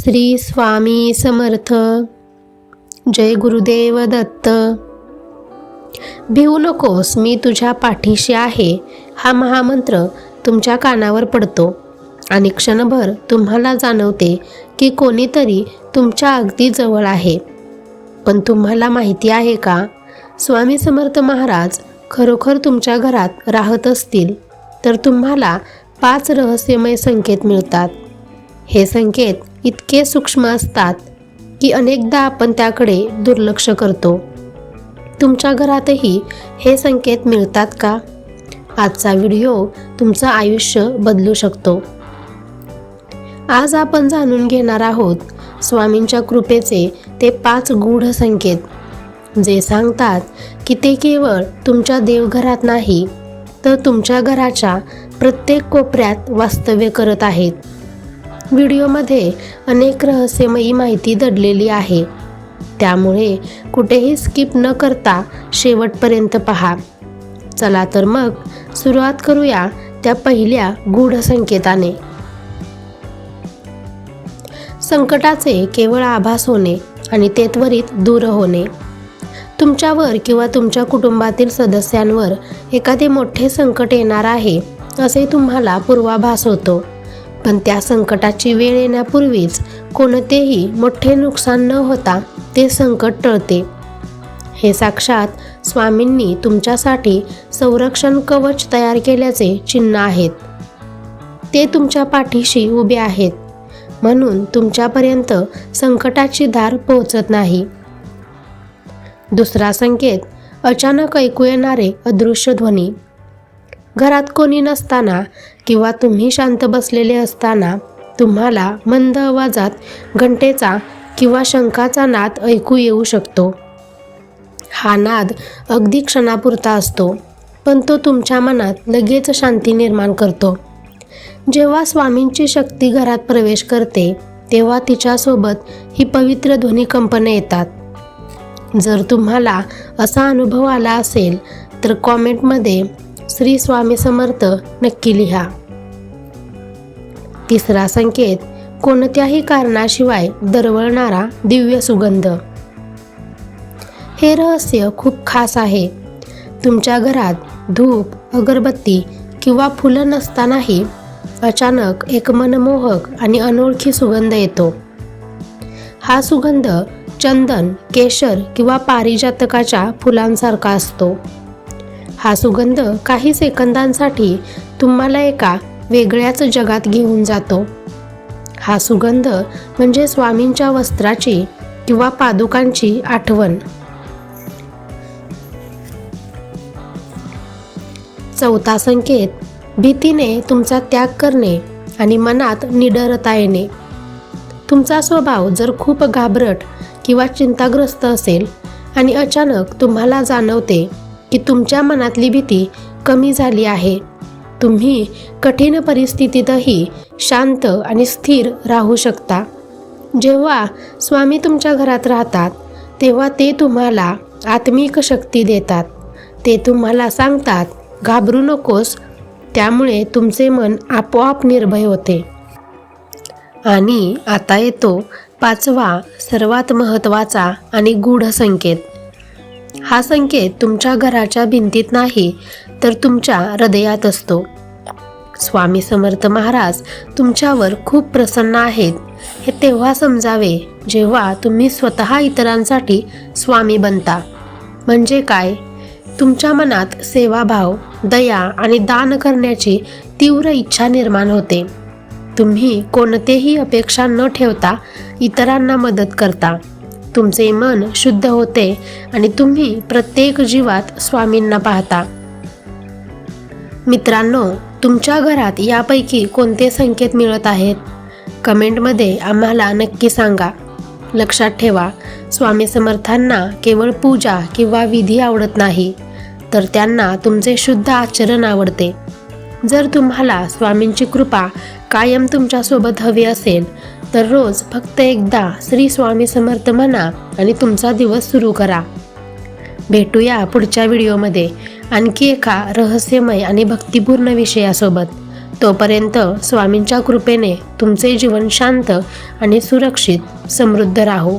श्री स्वामी समर्थ. जय गुरुदेव दत्त. भिवू नकोस मी तुझ्या पाठीशी आहे. हा महामंत्र तुमच्या कानावर पडतो आणि क्षणभर तुम्हाला जाणवते की कोणीतरी तुमच्या अगदी जवळ आहे. पण तुम्हाला माहिती आहे का? स्वामी समर्थ महाराज खरोखर तुमच्या घरात राहत असतील तर तुम्हाला पाच रहस्यमय संकेत मिळतात. हे संकेत इतके सूक्ष्म असतात की अनेकदा आपण त्याकडे दुर्लक्ष करतो. तुमच्या घरातही हे संकेत मिळतात का? आजचा व्हिडिओ तुमचं आयुष्य बदलू शकतो. आज आपण जाणून घेणार आहोत स्वामींच्या कृपेचे ते पाच गूढ संकेत जे सांगतात की ते केवळ तुमच्या देवघरात नाही तर तुमच्या घराच्या प्रत्येक कोपऱ्यात वास्तव्य करत आहेत. व्हिडिओमध्ये अनेक रहस्यमयी माहिती दडलेली आहे. त्यामुळे कुठेही स्किप न करता शेवटपर्यंत पहा. चला तर मग सुरुवात करूया त्या पहिल्या गूढ संकेताने. संकटाचे केवळ आभास होणे आणि ते त्वरित दूर होणे. तुमच्यावर किंवा तुमच्या कुटुंबातील सदस्यांवर एखादे मोठे संकट येणार आहे असे तुम्हाला पूर्वाभास होतो. पण त्या संकटाची वेळ येण्यापूर्वीच कोणतेही मोठे नुकसान न होता ते संकट टळते. हे साक्षात स्वामींनी तुमच्यासाठी संरक्षण कवच तयार केल्याचे चिन्ह आहेत. ते तुमच्या पाठीशी उभे आहेत. म्हणून तुमच्यापर्यंत संकटाची धार पोहोचत नाही. दुसरा संकेत अचानक ऐकू येणारे अदृश्य ध्वनी. घरात कोणी नसताना किंवा तुम्ही शांत बसलेले असताना तुम्हाला मंद आवाजात घंटेचा किंवा शंखाचा नाद ऐकू येऊ शकतो. हा नाद अगदी क्षणापुरता असतो पण तो तुमच्या मनात लगेच शांती निर्माण करतो. जेव्हा स्वामींची शक्ती घरात प्रवेश करते तेव्हा तिच्यासोबत ही पवित्र ध्वनी कंपने येतात. जर तुम्हाला असा अनुभव आला असेल तर कॉमेंटमध्ये श्री स्वामी समर्थ नक्की लिहा. तिसरा संकेत कोणत्याही कारणाशिवाय दरवळणारा दिव्य सुगंध. हे रहस्य खूप खास आहे. तुमच्या घरात धूप अगरबत्ती किंवा फुलं नसतानाही अचानक एक मनमोहक आणि अनोळखी सुगंध येतो. हा सुगंध चंदन केशर किंवा पारिजातकाच्या फुलांसारखा असतो. हा सुगंध काही सेकंदांसाठी तुम्हाला एका वेगळ्याच जगात घेऊन जातो. हा सुगंध म्हणजे स्वामींच्या वस्त्राची किंवा पादुकांची आठवण. चौथा संकेत भीतीने तुमचा त्याग करणे आणि मनात निडरता येणे. तुमचा स्वभाव जर खूप घाबरट किंवा चिंताग्रस्त असेल आणि अचानक तुम्हाला जाणवते की तुमच्या मनातली भीती कमी झाली आहे. तुम्ही कठीण परिस्थितीतही शांत आणि स्थिर राहू शकता. जेव्हा स्वामी तुमच्या घरात राहतात तेव्हा ते तुम्हाला आत्मिक शक्ती देतात. ते तुम्हाला सांगतात घाबरू नकोस त्यामुळे तुमचे मन आपोआप निर्भय होते. आणि आता येतो पाचवा सर्वात महत्त्वाचा आणि गूढ संकेत. हा संकेत तुमच्या घराच्या भिंतीत नाही तर तुमच्या हृदयात असतो. स्वामी समर्थ महाराज तुमच्यावर खूप प्रसन्न आहेत. हे तेव्हा समजावे जेव्हा तुम्ही स्वतः इतरांसाठी स्वामी बनता. म्हणजे काय? तुमच्या मनात सेवाभाव दया आणि दान करण्याची तीव्र इच्छा निर्माण होते. तुम्ही कोणतेही अपेक्षा न ठेवता इतरांना मदत करता. तुमचे मन शुद्ध होते आणि तुम्ही प्रत्येक जीवात स्वामींना पाहता. मित्रांनो तुमच्या घरात यापैकी कोणते संकेत मिळत आहेत? कमेंटमध्ये आम्हाला नक्की सांगा. लक्षात ठेवा स्वामी समर्थांना केवळ पूजा किंवा विधी आवडत नाही तर त्यांना तुमचे शुद्ध आचरण आवडते. जर तुम्हाला स्वामींची कृपा कायम तुमच्यासोबत हवी असेल तर रोज फक्त एकदा श्री स्वामी समर्थ म्हणा आणि तुमचा दिवस सुरू करा. भेटूया पुढच्या व्हिडिओमध्ये. आणखी एका रहस्यमय आणि भक्तिपूर्ण विषयासोबत. तोपर्यंत स्वामींच्या कृपेने तुमचे जीवन शांत आणि सुरक्षित समृद्ध राहो.